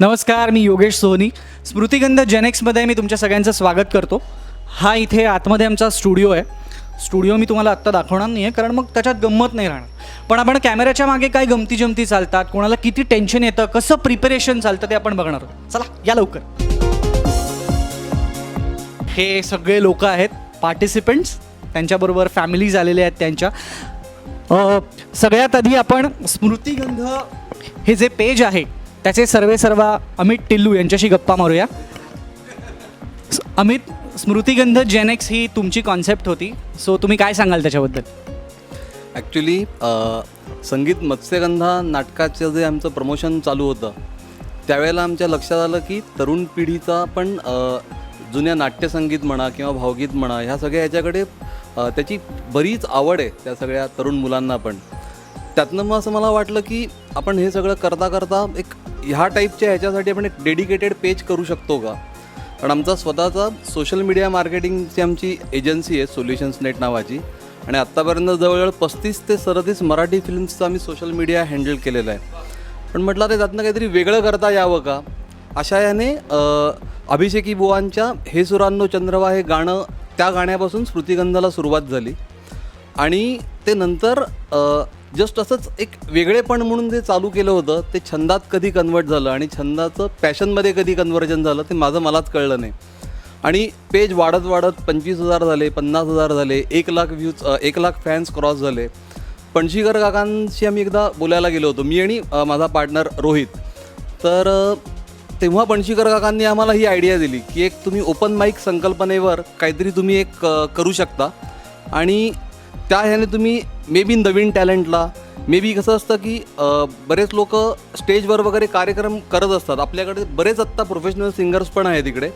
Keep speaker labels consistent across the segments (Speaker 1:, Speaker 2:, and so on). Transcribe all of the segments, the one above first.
Speaker 1: नमस्कार मी योगेश सोहनी स्मृतिगंध जेनेक्समध्ये मी तुमच्या सगळ्यांचं स्वागत करतो. हा इथे आतमध्ये आमचा स्टुडिओ आहे. स्टुडिओ मी तुम्हाला आत्ता दाखवणार नाही आहे कारण मग त्याच्यात गंमत नाही राहणार. पण आपण कॅमेऱ्याच्या मागे काय गमती जमती चालतात कोणाला किती टेन्शन येतं कसं प्रिपरेशन चालतं ते आपण बघणार आहोत. चला या लवकर. हे सगळे लोक आहेत पार्टिसिपंट्स त्यांच्याबरोबर फॅमिलीज आलेले आहेत त्यांच्या. सगळ्यात आधी आपण स्मृतिगंध हे जे पेज आहे त्याचे सर्वे सर्वा अमित टिल्लू यांच्याशी गप्पा मारूया. अमित स्मृतिगंध जेनेक्स ही तुमची कॉन्सेप्ट होती. सो तुम्ही काय सांगाल त्याच्याबद्दल?
Speaker 2: ॲक्च्युली संगीत मत्स्यगंधा नाटकाचं जे आमचं प्रमोशन चालू होतं त्यावेळेला आमच्या लक्षात आलं की तरुण पिढीचा पण जुन्या नाट्यसंगीत म्हणा किंवा भावगीत म्हणा ह्या सगळ्या ह्याच्याकडे त्याची बरीच आवड आहे त्या सगळ्या तरुण मुलांना पण. त्यातनं मग असं मला वाटलं की आपण हे सगळं करता करता एक ह्या टाईपच्या ह्याच्यासाठी आपण एक डेडिकेटेड पेज करू शकतो का? कारण आमचा स्वतःचा सोशल मीडिया मार्केटिंगची आमची एजन्सी आहे सोल्युशन्स नेट नावाची. आणि आत्तापर्यंत जवळजवळ पस्तीस ते सदतीस मराठी फिल्म्सचं आम्ही सोशल मीडिया हँडल केलेलं आहे. पण म्हटलं ते त्यातनं काहीतरी वेगळं करता यावं का? अशा याने अभिषेकी बुवांच्या हे सुरांनो चंद्रवा हे गाणं त्या गाण्यापासून स्मृतिगंधाला सुरुवात झाली. आणि ते नंतर जस्ट असंच एक वेगळेपण म्हणून जे चालू केलं होतं ते छंदात कधी कन्वर्ट झालं आणि छंदाचं पॅशनमध्ये कधी कन्व्हर्जन झालं ते माझं मलाच कळलं नाही. आणि पेज वाढत वाढत पंचवीस हजार झाले पन्नास हजार झाले एक लाख व्ह्यूज एक लाख फॅन्स क्रॉस झाले. पणशीकर काकांशी आम्ही एकदा बोलायला गेलो होतो मी आणि माझा पार्टनर रोहित. तर तेव्हा पणशीकर काकांनी आम्हाला ही आयडिया दिली की एक तुम्ही ओपन माईक संकल्पनेवर काहीतरी तुम्ही एक करू शकता. आणि त्या ह्याने तुम्ही may be Naveen टॅलेंटला may be कसं असतं की बरेच लोक स्टेजवर वगैरे कार्यक्रम करत असतात. आपल्याकडे बरेच आत्ता प्रोफेशनल सिंगर्स पण आहेत इकडे.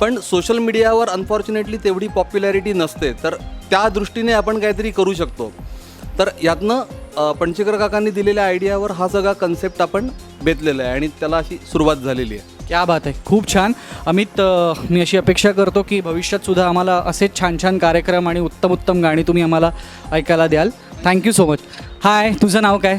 Speaker 2: पण सोशल मीडियावर अनफॉर्च्युनेटली तेवढी पॉप्युलॅरिटी नसते. तर त्या दृष्टीने आपण काहीतरी करू शकतो. तर यातनं अ, काकांनी दिलेल्या आयडियावर हा सगळा कन्सेप्ट आपण बेतलेला आहे आणि त्याला अशी सुरुवात झालेली आहे.
Speaker 1: क्या बात आहे. खूप छान. अमित मी अशी अपेक्षा करतो की भविष्यात सुद्धा आम्हाला असेच छान छान कार्यक्रम आणि उत्तम उत्तम गाणी तुम्ही आम्हाला ऐकायला द्याल. थँक्यू सो मच हाय तुझं नाव काय?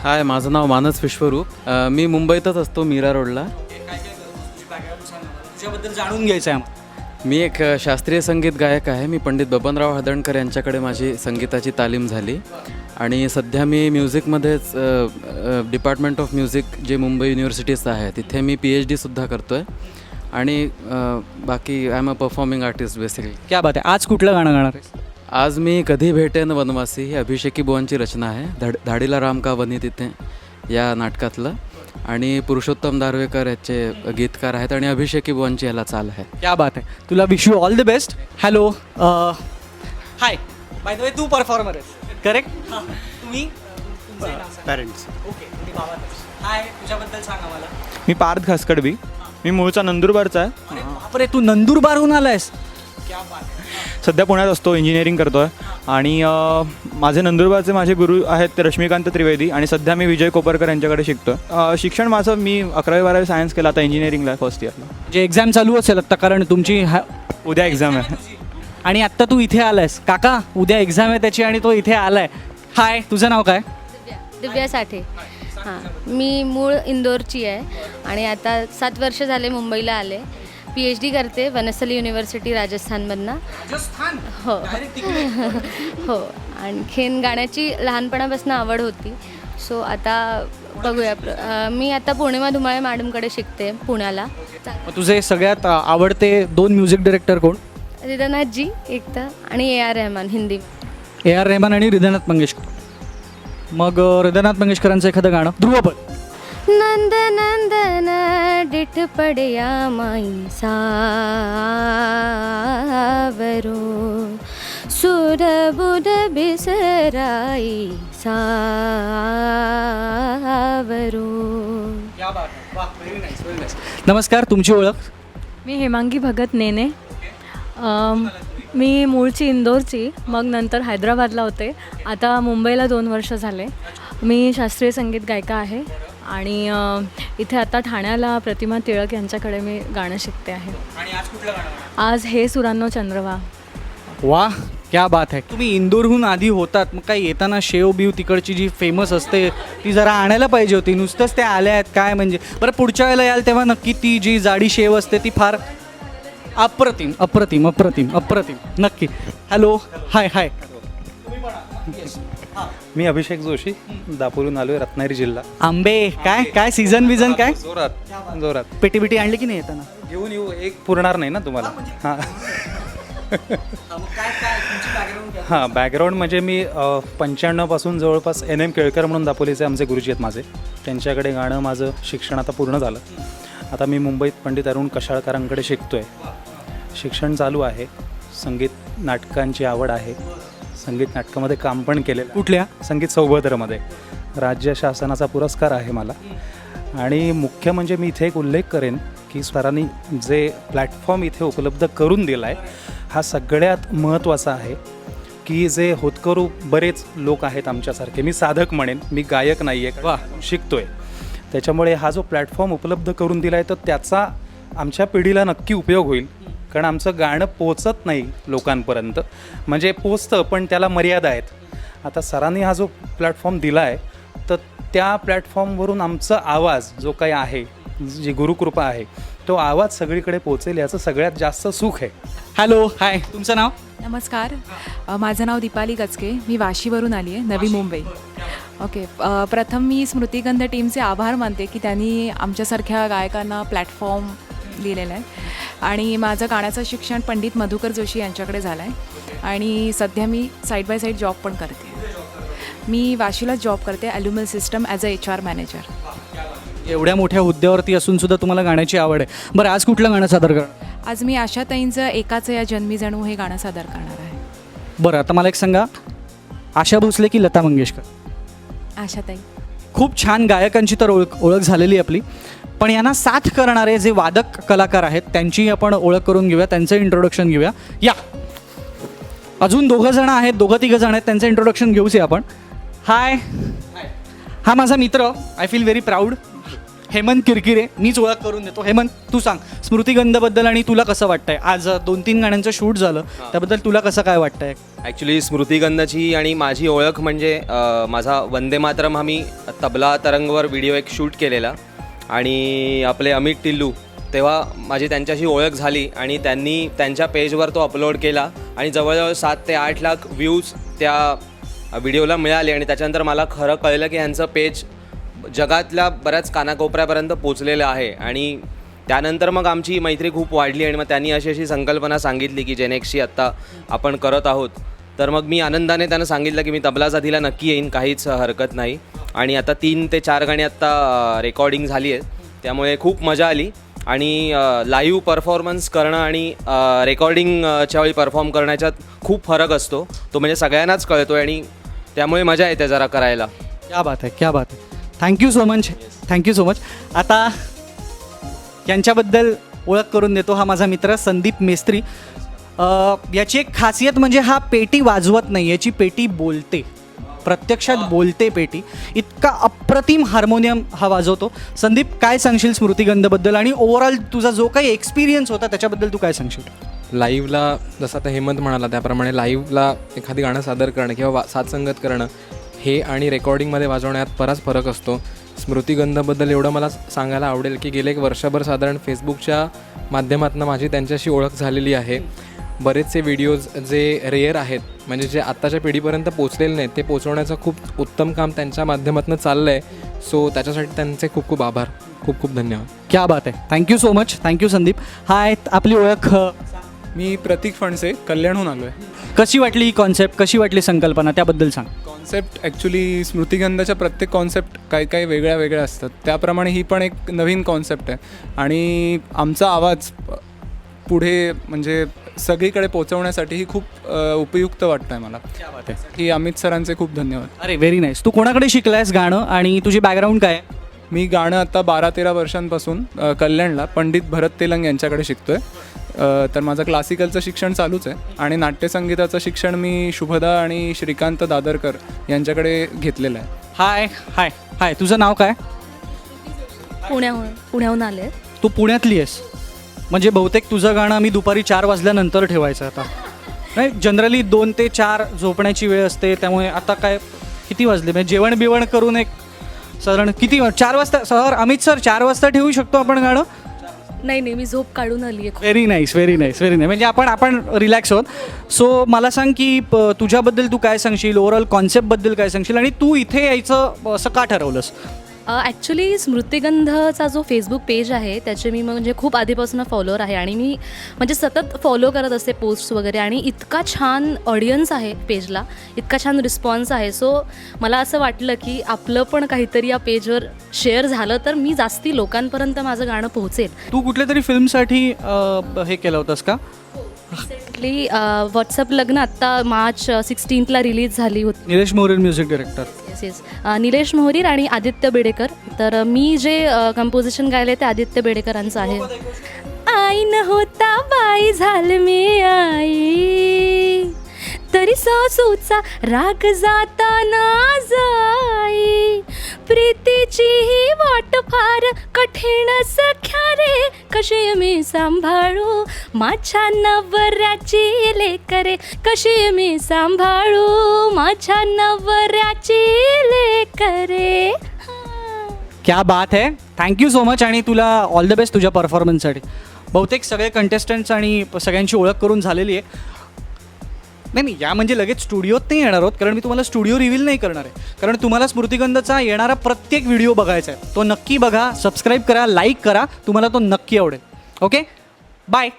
Speaker 3: हाय माझं नाव मानस विश्वरूप. अ, मी मुंबईतच असतो मीरा रोडला.
Speaker 1: तुझ्याबद्दल जाणून घ्यायचं आहे आम्हाला.
Speaker 3: मी एक अ, शास्त्रीय संगीत गायक आहे. मी पंडित बबनराव हदणकर यांच्याकडे माझी संगीताची तालीम झाली. आणि सध्या मी म्युझिकमध्येच डिपार्टमेंट ऑफ म्युझिक जे मुंबई युनिव्हर्सिटीचं आहे तिथे मी पी एच डीसुद्धा करतो आहे आणि अ, बाकी I am a performing artist basically
Speaker 1: क्या बात आहे. आज कुठलं गाणं गाणार आहेस?
Speaker 3: आज मी कधी भेटेन वनवासी? ही अभिषेकी बुवांची रचना आहे. धड धाडीला राम का वनी तिथे? या नाटकातलं. आणि पुरुषोत्तम दारवेकर याचे गीतकार आहेत आणि अभिषेकी बुवांची याला चाल आहे.
Speaker 1: क्या बात आहे तुला wish you all the best hello hi by the way Tu performer आहेस. करेक्ट तुम्ही?
Speaker 4: पॅरेंट्स
Speaker 1: ओके हाय तुझ्याबद्दल सांग आम्हाला
Speaker 4: मी पार्थ खासकडबी मी मूळचा नंदुरबारचा आहे.
Speaker 1: अरे बापरे तू नंदुरबारहून आलायस.
Speaker 4: सध्या पुण्यात असतो इंजिनिअरिंग करतो आहे आणि माझे नंदुरबारचे माझे गुरु आहेत ते रश्मिकांत त्रिवेदी आणि सध्या मी विजय कोपरकर यांच्याकडे शिकतो आहे शिक्षण माझं मी अकरावी बारावी सायन्स केलं आता इंजिनिअरिंगला फर्स्ट इयरला
Speaker 1: जे एक्झाम चालू असेल आत्ता कारण तुमची हा
Speaker 4: उद्या एक्झाम आहे.
Speaker 1: आणि आत्ता तू इथे आलायस. काका उद्या एक्झाम आहे त्याची आणि तो इथे आलाय. हाय तुझं नाव काय?
Speaker 5: दिव्या दिव्या साठे. हां मी मूळ इंदोरची आहे. आणि आता सात वर्ष झाले मुंबईला आले. पी एच डी करते वनस्थली युनिव्हर्सिटी राजस्थानमधनं. हो. हो. आणखीन गाण्याची लहानपणापासून आवड होती. सो आता बघूया. प्र- मी आता पौर्णिमा धुमाळे मॅडमकडे शिकते पुण्याला.
Speaker 1: मग तुझे सगळ्यात आवडते दोन म्युझिक डिरेक्टर कोण?
Speaker 5: रिदनाथजी एक तर आणि A R Rahman Hindi.
Speaker 1: A R Rehman आणि हृदयनाथ मंगेशकर. मग अ, हृदयनाथ मंगेशकरांचं एखादं गाणं? ध्रुवपद.
Speaker 5: नंद नंदन डिठ पडया माई सावरो. सुर बुध बिसराई सावरो.
Speaker 1: नमस्कार तुमची ओळख?
Speaker 6: मी हेमांगी भगत नेने. अम, मी मूळची इंदोरची मग नंतर हैदराबादला होते. आता मुंबईला दोन वर्ष झाले. मी शास्त्रीय संगीत गायिका आहे आणि इथे आता ठाण्याला प्रतिमा टिळक यांच्याकडे मी गाणं शिकते आहे. आज हे सुरांनो चंद्रवा.
Speaker 1: वा क्या बात आहे तुम्ही इंदोरहून आधी होतात मग काही येताना शेव बिव तिकडची जी फेमस असते ती जरा आणायला पाहिजे होती. नुसतंच त्या आल्या आहेत काय म्हणजे. बरं पुढच्या वेळेला याल तेव्हा नक्की ती जी जाडी शेव असते ती फार अप्रतिम अप्रतिम अप्रतिम अप्रतिम. नक्की. हॅलो हाय हाय.
Speaker 7: मी अभिषेक जोशी दापोलीहून आलो आहे रत्नागिरी जिल्हा.
Speaker 1: आंबे काय काय सीझन विझन काय?
Speaker 7: जोरात जोरात.
Speaker 1: पेटी बिटी आणली की नाही येताना?
Speaker 7: घेऊन येऊ एक पुरणार नाही ना तुम्हाला. हां हां. बॅकग्राऊंड म्हणजे मी पंच्याण्णवपासून जवळपास एन एम केळकर म्हणून दापोलीचे आमचे गुरुजी आहेत माझे. त्यांच्याकडे गाणं माझं शिक्षण आता पूर्ण झालं. आता मी मुंबईत पंडित अरुण कशाळकरांकडे शिकतो आहे शिक्षण चालू आहे. संगीत नाटकांची आवड आहे. संगीत नाटकामध्ये काम पण केलेलं.
Speaker 1: कुठल्या?
Speaker 7: संगीत सौभद्रमध्ये. राज्य शासनाचा पुरस्कार आहे मला. आणि मुख्य म्हणजे मी इथे एक उल्लेख करेन की सरांनी जे प्लॅटफॉर्म इथे उपलब्ध करून दिला आहे हा सगळ्यात महत्त्वाचा आहे की जे होतकरू बरेच लोक आहेत आमच्यासारखे. मी साधक म्हणेन मी गायक नाही आहे वा. शिकतोय. त्याच्यामुळे हा जो प्लॅटफॉर्म उपलब्ध करून दिला आहे तर त्याचा आमच्या पिढीला नक्की उपयोग होईल. कारण आमचं गाणं पोचत नाही लोकांपर्यंत. म्हणजे पोचतं पण त्याला मर्यादा आहेत. आता सरांनी हा जो प्लॅटफॉर्म दिला आहे तर त्या प्लॅटफॉर्मवरून आमचा आवाज जो काही आहे जी गुरुकृपा आहे तो आवाज सगळीकडे पोचेल याचं सगळ्यात जास्त सुख आहे.
Speaker 1: Hello hi. तुमचं नाव?
Speaker 8: नमस्कार. माझं नाव दीपाली गचके मी वाशीवरून आली आहे नवी मुंबई. ओके. प्रथम मी स्मृतिगंध टीमचे आभार मानते की त्यांनी आमच्यासारख्या गायकांना प्लॅटफॉर्म दिलेला आहे. आणि माझं गाण्याचं शिक्षण पंडित मधुकर जोशी यांच्याकडे झालं आहे आणि सध्या मी साईड बाय साईड जॉब पण करते. मी वाशीला जॉब करते Alumil system as a H R manager
Speaker 1: एवढ्या मोठ्या हुद्द्यावरती असून सुद्धा तुम्हाला गाण्याची आवड आहे. बरं आज कुठलं गाणं सादर करणार?
Speaker 8: आज मी आशाताईंचं एकाचं या जन्मी जणू हे गाणं सादर करणार आहे.
Speaker 1: बरं आता मला एक सांगा. आशा भोसले की लता मंगेशकर?
Speaker 8: आशाताई
Speaker 1: खूप छान गायकांची तर ओळख ओळख झालेली आपली. पण यांना साथ करणारे जे वादक कलाकार आहेत त्यांची आपण ओळख करून घेऊया त्यांचं इंट्रोडक्शन घेऊया. या. अजून दोघं जण आहेत दोघं तिघं जण आहेत त्यांचं इंट्रोडक्शन घेऊच या आपण हाय हा माझा मित्र. I feel very proud Hemant Kirkire. मीच ओळख करून देतो. हेमंत तू सांग स्मृतिगंधबद्दल आणि तुला कसं वाटतंय? आज दोन तीन गाण्यांचं शूट झालं. त्याबद्दल तुला कसं काय वाटतंय?
Speaker 9: ॲक्च्युली स्मृतिगंधाची आणि माझी ओळख म्हणजे माझा वंदे मातरम हा मी तबला तरंगवर व्हिडिओ एक शूट केलेला. आणि आपले अमित टिल्लू तेव्हा माझी त्यांच्याशी ओळख झाली आणि त्यांनी त्यांच्या पेजवर तो अपलोड केला आणि जवळजवळ सात ते आठ लाख व्ह्यूज त्या व्हिडिओला मिळाले आणि त्याच्यानंतर मला खरं कळलं की ह्यांचं पेज जगातल्या बऱ्याच कानाकोपऱ्यापर्यंत पोचलेलं आहे. आणि त्यानंतर मग आमची मैत्री खूप वाढली आणि मग त्यांनी अशी अशी संकल्पना सांगितली की जेनेक्सची आत्ता आपण करत आहोत. तर मग मी आनंदाने त्यांना सांगितलं की मी तबला साथीला नक्की येईन काहीच हरकत नाही. आणि आता तीन ते चार गाणी आत्ता रेकॉर्डिंग झाली आहे त्यामुळे खूप मजा आली. आणि लाईव्ह परफॉर्मन्स करणं आणि रेकॉर्डिंगच्या वेळी परफॉर्म करण्याच्यात खूप फरक असतो. तो म्हणजे सगळ्यांनाच कळतो आणि त्यामुळे मजा येते जरा करायला.
Speaker 1: क्या बात आहे क्या बात आहे thank you so much thank you so much आता यांच्याबद्दल ओळख करून देतो हा माझा मित्र संदीप मेस्त्री. याची एक खासियत म्हणजे हा पेटी वाजवत नाही याची पेटी बोलते. प्रत्यक्षात बोलते पेटी. इतका अप्रतिम हार्मोनियम हा वाजवतो. संदीप काय सांगशील स्मृतिगंधबद्दल? आणि ओव्हरऑल तुझा जो काही एक्सपिरियन्स होता त्याच्याबद्दल तू काय सांगशील?
Speaker 10: लाईव्हला जसं आता हेमंत म्हणाला त्याप्रमाणे लाईव्हला एखादी गाणं सादर करणं किंवा वा साथसंगत करणं हे आणि रेकॉर्डिंगमध्ये वाजवण्यात बराच फरक असतो. स्मृतिगंधाबद्दल एवढं मला सांगायला आवडेल की गेले एक वर्षभर साधारण फेसबुकच्या माध्यमातून माझी त्यांच्याशी ओळख झालेली आहे. बरेचसे व्हिडिओज जे रेअर आहेत म्हणजे जे आत्ताच्या पिढीपर्यंत पोचलेले नाहीत ते पोचवण्याचं खूप उत्तम काम त्यांच्या माध्यमातून चाललं आहे सो त्याच्यासाठी त्यांचे खूप खूप आभार. खूप खूप धन्यवाद.
Speaker 1: क्या बात आहे. Thank you so much thank you Sandeep. Hi आपली ओळख.
Speaker 11: मी प्रतीक फणसे कल्याणहून आलो आहे
Speaker 1: कशी वाटली ही कॉन्सेप्ट कशी वाटली संकल्पना? त्याबद्दल सांग.
Speaker 11: कॉन्सेप्ट ॲक्च्युली स्मृतिगंधाच्या प्रत्येक कॉन्सेप्ट काही काही वेगळ्या वेगळ्या असतात. त्याप्रमाणे ही पण एक नवीन कॉन्सेप्ट आहे. आणि आमचा आवाज पुढे म्हणजे सगळीकडे पोचवण्यासाठी ही खूप अ, उपयुक्त वाटतं आहे मला.
Speaker 1: क्या बात आहे.
Speaker 11: की अमित सरांचे खूप धन्यवाद.
Speaker 1: अरे व्हेरी नाईस तू कोणाकडे शिकलायस गाणं आणि तुझी बॅकग्राऊंड काय? आहे?
Speaker 11: मी गाणं आता बारा तेरा वर्षांपासून अ, कल्याणला पंडित भरत तेलंग यांच्याकडे शिकतो आहे तर माझं क्लासिकलचं शिक्षण चालूच आहे आणि नाट्यसंगीताचं शिक्षण मी शुभदा आणि श्रीकांत दादरकर यांच्याकडे घेतलेलं आहे.
Speaker 1: हाय हाय हाय तुझं नाव काय?
Speaker 5: पुण्याहून पुण्याहून आले.
Speaker 1: तू पुण्यातली आहेस? म्हणजे बहुतेक तुझं गाणं आम्ही दुपारी चार वाजल्यानंतर ठेवायचं आता. नाही जनरली दोन ते चार झोपण्याची वेळ असते त्यामुळे आता काय किती वाजले? म्हणजे जेवण बिवण करून एक साधारण किती चार वाजता सर अमित सर चार वाजता ठेवू शकतो आपण गाणं?
Speaker 6: नाही नाही मी झोप काढून आली आहे
Speaker 1: very nice very nice very nice म्हणजे आपण आपण रिलॅक्स होत सो मला सांग की तुझ्याबद्दल तू काय सांगशील? ओव्हरऑल कॉन्सेप्टबद्दल काय सांगशील? आणि तू इथे यायचं असं का ठरवलंस?
Speaker 6: ॲक्च्युली स्मृतिगंधचा जो फेसबुक पेज आहे त्याचे मी म्हणजे खूप आधीपासून फॉलोअर आहे आणि मी म्हणजे सतत फॉलो करत असते पोस्ट वगैरे आणि इतका छान ऑडियन्स आहे पेजला इतका छान रिस्पॉन्स आहे. सो मला असं वाटलं की आपलं पण काहीतरी या पेजवर शेअर झालं तर मी जास्ती लोकांपर्यंत माझं गाणं पोहोचेल.
Speaker 1: तू कुठल्या तरी फिल्मसाठी हे केलं होतंस का?
Speaker 6: रिसेंटली व्हॉट्सअप लग्न आत्ता मार्च सिक्स्टीनला रिलीज झाली होती.
Speaker 1: Nilesh More music director
Speaker 6: yes yes Nilesh Mohrir आणि आदित्य बेडेकर. तर मी जे कंपोजिशन गायले ते आदित्य बेडेकरांचं आहे. आई न होता बाई झाल मी आई. तरी सासूचा राग जाताना जाई. प्रीतीची ही वाट फार कठीण सख्या रे. कशी मी सांभाळू माझ्या नवऱ्याची लेकरे कशी मी सांभाळू माझ्या नवऱ्याची लेकरे
Speaker 1: क्या बात आहे थँक्यू सो मच आणि तुला ऑल द बेस्ट तुझ्या परफॉर्मन्ससाठी बहुतेक सगळे कंटेस्टंट्स आणि सगळ्यांची ओळख करून झालेली आहे. नाही नाही या म्हणजे लगेच स्टुडिओत नाही येणार आहोत कारण मी तुम्हाला स्टुडिओ रिव्हील नाही करणार आहे. कारण तुम्हाला स्मृतिगंधचा येणारा प्रत्येक व्हिडिओ बघायचा आहे. तो नक्की बघा सबस्क्राईब करा लाईक करा तुम्हाला तो नक्की आवडेल. Okay bye